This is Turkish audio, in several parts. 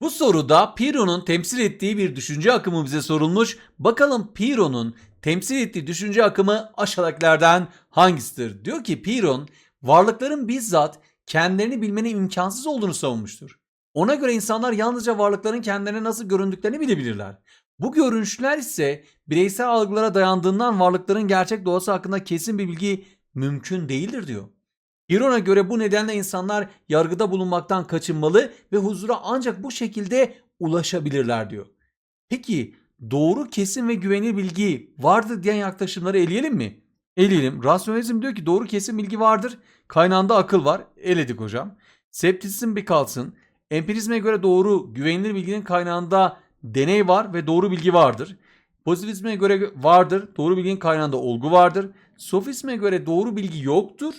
Bu soruda Piro'nun temsil ettiği bir düşünce akımı bize sorulmuş. Bakalım Piro'nun temsil ettiği düşünce akımı aşağıdakilerden hangisidir? Diyor ki Piron varlıkların bizzat kendilerini bilmenin imkansız olduğunu savunmuştur. Ona göre insanlar yalnızca varlıkların kendilerine nasıl göründüklerini bilebilirler. Bu görünüşler ise bireysel algılara dayandığından varlıkların gerçek doğası hakkında kesin bir bilgi mümkün değildir diyor. Piron'a göre bu nedenle insanlar yargıda bulunmaktan kaçınmalı ve huzura ancak bu şekilde ulaşabilirler diyor. Peki doğru, kesin ve güvenilir bilgi vardır diyen yaklaşımları eleyelim mi? Eleyelim. Rasyonalizm diyor ki doğru kesin bilgi vardır. Kaynağında akıl var. Eledik hocam. Septisizm bir kalsın. Empirizme göre doğru, güvenilir bilginin kaynağında deney var ve doğru bilgi vardır. Pozitivizme göre vardır. Doğru bilginin kaynağında olgu vardır. Sofisme göre doğru bilgi yoktur.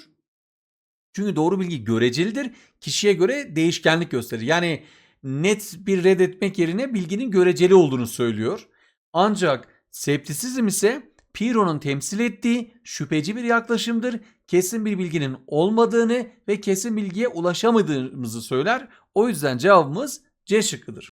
Çünkü doğru bilgi görecelidir. Kişiye göre değişkenlik gösterir. Yani net bir reddetmek yerine bilginin göreceli olduğunu söylüyor. Ancak septisizm ise Piro'nun temsil ettiği şüpheci bir yaklaşımdır. Kesin bir bilginin olmadığını ve kesin bilgiye ulaşamadığımızı söyler. O yüzden cevabımız C şıkkıdır.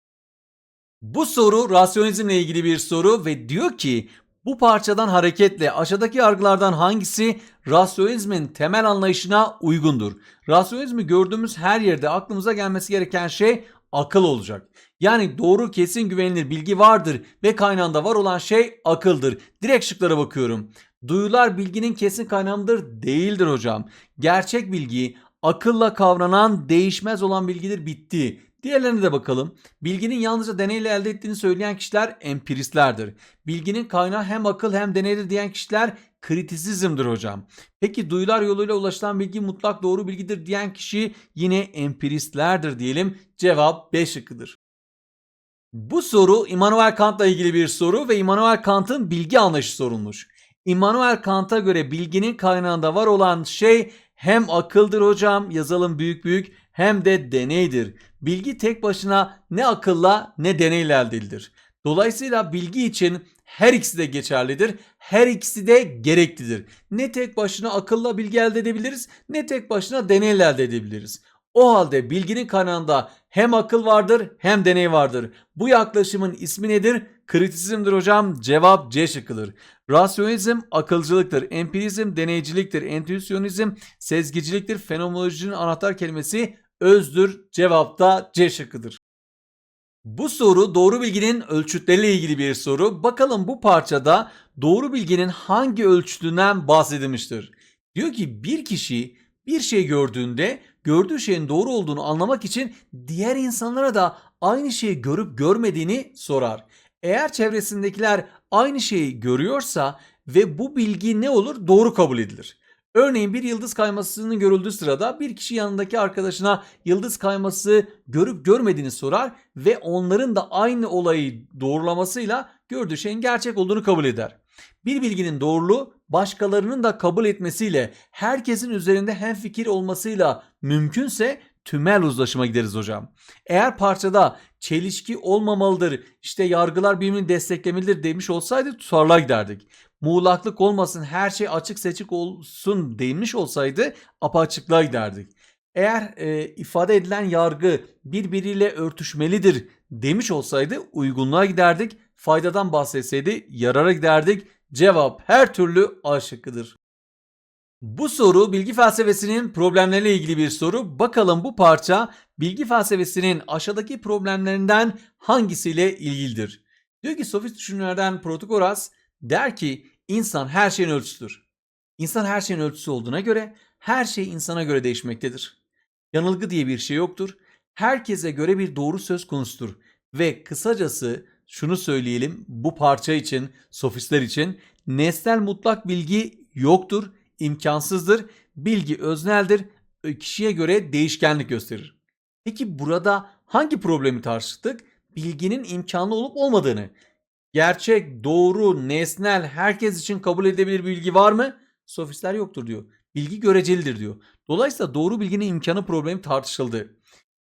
Bu soru rasyonizmle ilgili bir soru ve diyor ki bu parçadan hareketle aşağıdaki yargılardan hangisi rasyonizmin temel anlayışına uygundur? Rasyonizmi gördüğümüz her yerde aklımıza gelmesi gereken şey akıl olacak. Yani doğru kesin güvenilir bilgi vardır ve kaynağında var olan şey akıldır. Direkt şıklara bakıyorum. Duyular bilginin kesin kaynağıdır değildir hocam. Gerçek bilgi akılla kavranan değişmez olan bilgidir bitti. Diğerlerine de bakalım. Bilginin yalnızca deneyle elde ettiğini söyleyen kişiler empiristlerdir. Bilginin kaynağı hem akıl hem deneydir diyen kişiler kritisizmdir hocam. Peki duyular yoluyla ulaşılan bilgi mutlak doğru bilgidir diyen kişi yine empiristlerdir diyelim. Cevap B şıkkıdır. Bu soru Immanuel Kant'la ilgili bir soru ve Immanuel Kant'ın bilgi anlayışı sorulmuş. Immanuel Kant'a göre bilginin kaynağında var olan şey hem akıldır hocam yazalım büyük büyük hem de deneydir. Bilgi tek başına ne akılla ne deneyle elde edilir. Dolayısıyla bilgi için her ikisi de geçerlidir. Her ikisi de gereklidir. Ne tek başına akılla bilgi elde edebiliriz ne tek başına deneyle elde edebiliriz. O halde bilginin kaynağında hem akıl vardır hem deney vardır. Bu yaklaşımın ismi nedir? Kritisizmdir hocam. Cevap C şıkkıdır. Rasyonizm akılcılıktır. Empirizm deneyciliktir. Entüisyonizm sezgiciliktir. Fenomenolojinin anahtar kelimesi özdür. Cevap da C şıkkıdır. Bu soru doğru bilginin ölçütleriyle ilgili bir soru. Bakalım bu parçada doğru bilginin hangi ölçütünden bahsedilmiştir? Diyor ki bir kişi bir şey gördüğünde gördüğü şeyin doğru olduğunu anlamak için diğer insanlara da aynı şeyi görüp görmediğini sorar. Eğer çevresindekiler aynı şeyi görüyorsa ve bu bilgi ne olur? Doğru kabul edilir. Örneğin bir yıldız kaymasının görüldüğü sırada bir kişi yanındaki arkadaşına yıldız kayması görüp görmediğini sorar ve onların da aynı olayı doğrulamasıyla gördüğü şeyin gerçek olduğunu kabul eder. Bir bilginin doğruluğu başkalarının da kabul etmesiyle herkesin üzerinde hemfikir olmasıyla mümkünse tümel uzlaşıma gideriz hocam. Eğer parçada çelişki olmamalıdır, işte yargılar birbirini desteklemelidir demiş olsaydı tutarlığa giderdik. Muğlaklık olmasın, her şey açık seçik olsun demiş olsaydı apaçıklığa giderdik. Eğer e, ifade edilen yargı birbiriyle örtüşmelidir demiş olsaydı uygunluğa giderdik. Faydadan bahsetseydi yarara giderdik. Cevap her türlü A. Bu soru bilgi felsefesinin problemleriyle ilgili bir soru. Bakalım bu parça bilgi felsefesinin aşağıdaki problemlerinden hangisiyle ilgilidir? Diyor ki sofist düşünürlerden Protagoras der ki insan her şeyin ölçüsüdür. İnsan her şeyin ölçüsü olduğuna göre her şey insana göre değişmektedir. Yanılgı diye bir şey yoktur. Herkese göre bir doğru söz konusudur. Ve kısacası şunu söyleyelim bu parça için, sofistler için nesnel mutlak bilgi yoktur imkansızdır. Bilgi özneldir. Kişiye göre değişkenlik gösterir. Peki burada hangi problemi tartıştık? Bilginin imkanlı olup olmadığını. Gerçek, doğru, nesnel, herkes için kabul edilebilir bilgi var mı? Sofistler yoktur diyor. Bilgi görecelidir diyor. Dolayısıyla doğru bilginin imkanı problemi tartışıldı.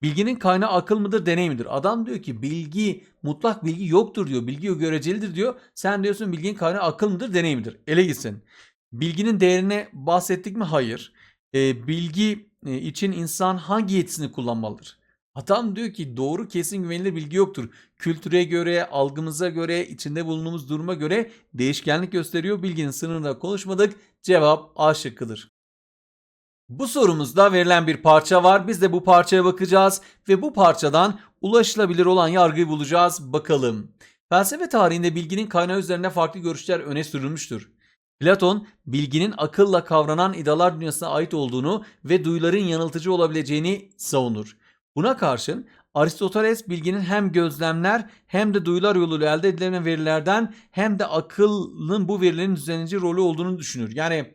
Bilginin kaynağı akıl mıdır, deney midir? Adam diyor ki bilgi, mutlak bilgi yoktur diyor. Bilgi görecelidir diyor. Sen diyorsun bilginin kaynağı akıl mıdır, deney midir? Ele gitsin. Bilginin değerine bahsettik mi? Hayır. E, bilgi için insan hangi yetisini kullanmalıdır? Adam diyor ki doğru kesin güvenilir bilgi yoktur. Kültüre göre, algımıza göre, içinde bulunduğumuz duruma göre değişkenlik gösteriyor. Bilginin sınırında konuşmadık. Cevap A şıkkıdır. Bu sorumuzda verilen bir parça var. Biz de bu parçaya bakacağız ve bu parçadan ulaşılabilir olan yargıyı bulacağız. Bakalım. Felsefe tarihinde bilginin kaynağı üzerine farklı görüşler öne sürülmüştür. Platon, bilginin akılla kavranan idalar dünyasına ait olduğunu ve duyuların yanıltıcı olabileceğini savunur. Buna karşın Aristoteles bilginin hem gözlemler hem de duyular yoluyla elde edilen verilerden hem de akılın bu verilerin düzenleyici rolü olduğunu düşünür. Yani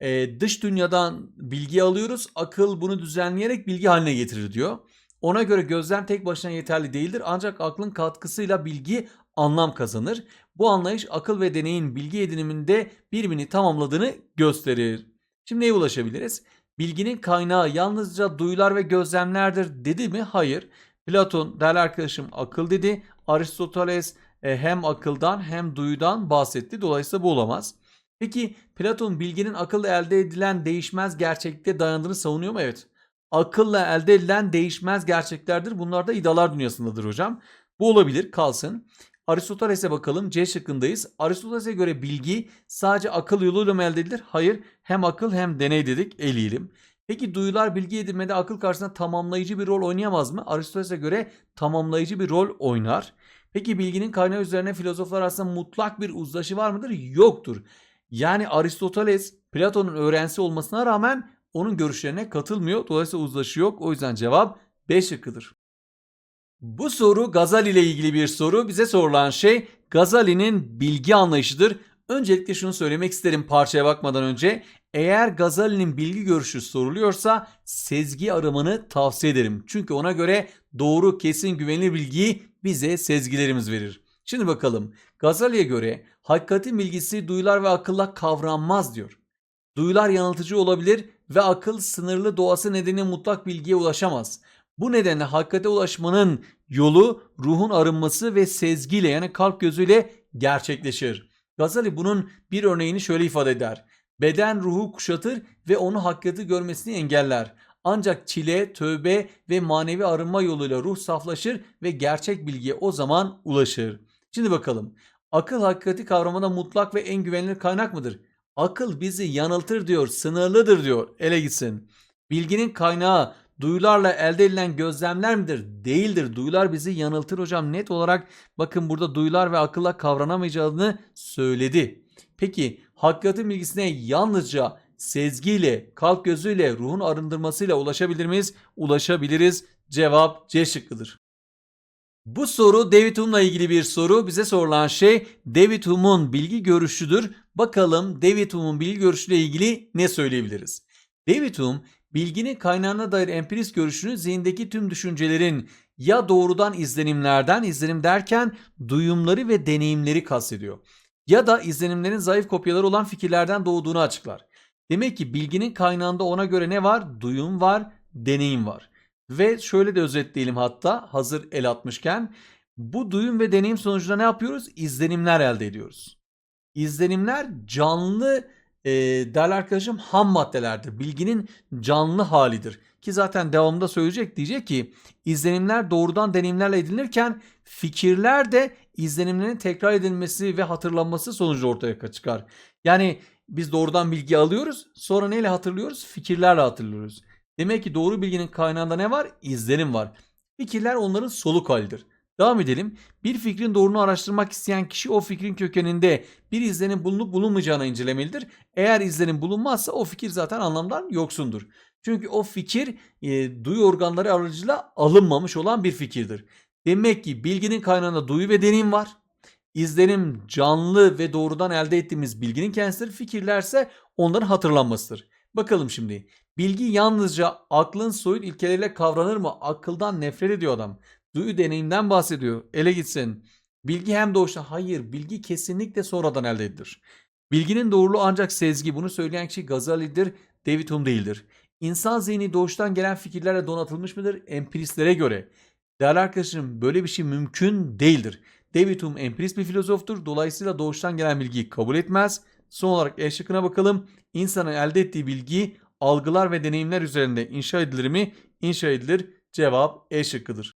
e, dış dünyadan bilgi alıyoruz, akıl bunu düzenleyerek bilgi haline getirir diyor. Ona göre gözlem tek başına yeterli değildir ancak aklın katkısıyla bilgi anlam kazanır. Bu anlayış akıl ve deneyin bilgi ediniminde birbirini tamamladığını gösterir. Şimdi neye ulaşabiliriz? Bilginin kaynağı yalnızca duyular ve gözlemlerdir dedi mi? Hayır. Platon değerli arkadaşım akıl dedi. Aristoteles e, hem akıldan hem duyudan bahsetti. Dolayısıyla bu olamaz. Peki Platon bilginin akılla elde edilen değişmez gerçeklikte dayandığını savunuyor mu? Evet. Akılla elde edilen değişmez gerçeklerdir. Bunlar da idalar dünyasındadır hocam. Bu olabilir kalsın. Aristoteles'e bakalım. C şıkkındayız. Aristoteles'e göre bilgi sadece akıl yoluyla mı elde edilir? Hayır. Hem akıl hem deney dedik. Eleyelim. Peki duyular bilgi edinmede akıl karşısında tamamlayıcı bir rol oynayamaz mı? Aristoteles'e göre tamamlayıcı bir rol oynar. Peki bilginin kaynağı üzerine filozoflar arasında mutlak bir uzlaşı var mıdır? Yoktur. Yani Aristoteles Platon'un öğrencisi olmasına rağmen onun görüşlerine katılmıyor. Dolayısıyla uzlaşı yok. O yüzden cevap B şıkkıdır. Bu soru Gazali ile ilgili bir soru. Bize sorulan şey Gazali'nin bilgi anlayışıdır. Öncelikle şunu söylemek isterim parçaya bakmadan önce. Eğer Gazali'nin bilgi görüşü soruluyorsa sezgi aramanı tavsiye ederim. Çünkü ona göre doğru, kesin, güvenilir bilgiyi bize sezgilerimiz verir. Şimdi bakalım. Gazali'ye göre hakikatin bilgisi duyular ve akılla kavranmaz diyor. Duyular yanıltıcı olabilir ve akıl sınırlı doğası nedeniyle mutlak bilgiye ulaşamaz. Bu nedenle hakikate ulaşmanın yolu ruhun arınması ve sezgiyle yani kalp gözüyle gerçekleşir. Gazali bunun bir örneğini şöyle ifade eder. Beden ruhu kuşatır ve onu hakikati görmesini engeller. Ancak çile, tövbe ve manevi arınma yoluyla ruh saflaşır ve gerçek bilgiye o zaman ulaşır. Şimdi bakalım. Akıl hakikati kavramada mutlak ve en güvenilir kaynak mıdır? Akıl bizi yanıltır diyor, sınırlıdır diyor. Ele gitsin. Bilginin kaynağı duyularla elde edilen gözlemler midir? Değildir. Duyular bizi yanıltır hocam. Net olarak bakın burada duyular ve akılla kavranamayacağını söyledi. Peki hakikatin bilgisine yalnızca sezgiyle, kalp gözüyle, ruhun arındırmasıyla ulaşabilir miyiz? Ulaşabiliriz. Cevap C şıkkıdır. Bu soru David Hume'la ilgili bir soru. Bize sorulan şey David Hume'un bilgi görüşüdür. Bakalım David Hume'un bilgi görüşüyle ilgili ne söyleyebiliriz? David Hume bilginin kaynağına dair empirist görüşünü zihindeki tüm düşüncelerin ya doğrudan izlenimlerden, izlenim derken duyumları ve deneyimleri kastediyor. Ya da izlenimlerin zayıf kopyaları olan fikirlerden doğduğunu açıklar. Demek ki bilginin kaynağında ona göre ne var? Duyum var, deneyim var. Ve şöyle de özetleyelim hatta hazır el atmışken bu duyum ve deneyim sonucunda ne yapıyoruz? İzlenimler elde ediyoruz. İzlenimler canlı e, değerli arkadaşım ham maddelerdir. Bilginin canlı halidir. Ki zaten devamında söyleyecek diyecek ki izlenimler doğrudan deneyimlerle edinirken fikirler de izlenimlerin tekrar edilmesi ve hatırlanması sonucu ortaya çıkar. Yani biz doğrudan bilgi alıyoruz sonra neyle hatırlıyoruz? Fikirlerle hatırlıyoruz. Demek ki doğru bilginin kaynağında ne var? İzlenim var. Fikirler onların soluk halidir. Devam edelim. Bir fikrin doğruluğunu araştırmak isteyen kişi o fikrin kökeninde bir izlenim bulunup bulunmayacağını incelemelidir. Eğer izlenim bulunmazsa o fikir zaten anlamdan yoksundur. Çünkü o fikir e, duyu organları aracılığıyla alınmamış olan bir fikirdir. Demek ki bilginin kaynağında duyu ve deneyim var. İzlenim canlı ve doğrudan elde ettiğimiz bilginin kendisidir. Fikirlerse onların hatırlanmasıdır. Bakalım şimdi. Bilgi yalnızca aklın soyut ilkeleriyle kavranır mı? Akıldan nefret ediyor adam. Duyu deneyimden bahsediyor. Ele gitsin. Bilgi hem doğuşta hayır bilgi kesinlikle sonradan elde edilir. Bilginin doğruluğu ancak sezgi. Bunu söyleyen kişi Gazali'dir, David Hume değildir. İnsan zihni doğuştan gelen fikirlerle donatılmış mıdır? Empiristlere göre. Değerli arkadaşım böyle bir şey mümkün değildir. David Hume empirist bir filozoftur. Dolayısıyla doğuştan gelen bilgiyi kabul etmez. Son olarak E şıkkına bakalım. İnsanın elde ettiği bilgi algılar ve deneyimler üzerinde inşa edilir mi? İnşa edilir. Cevap E şıkkıdır.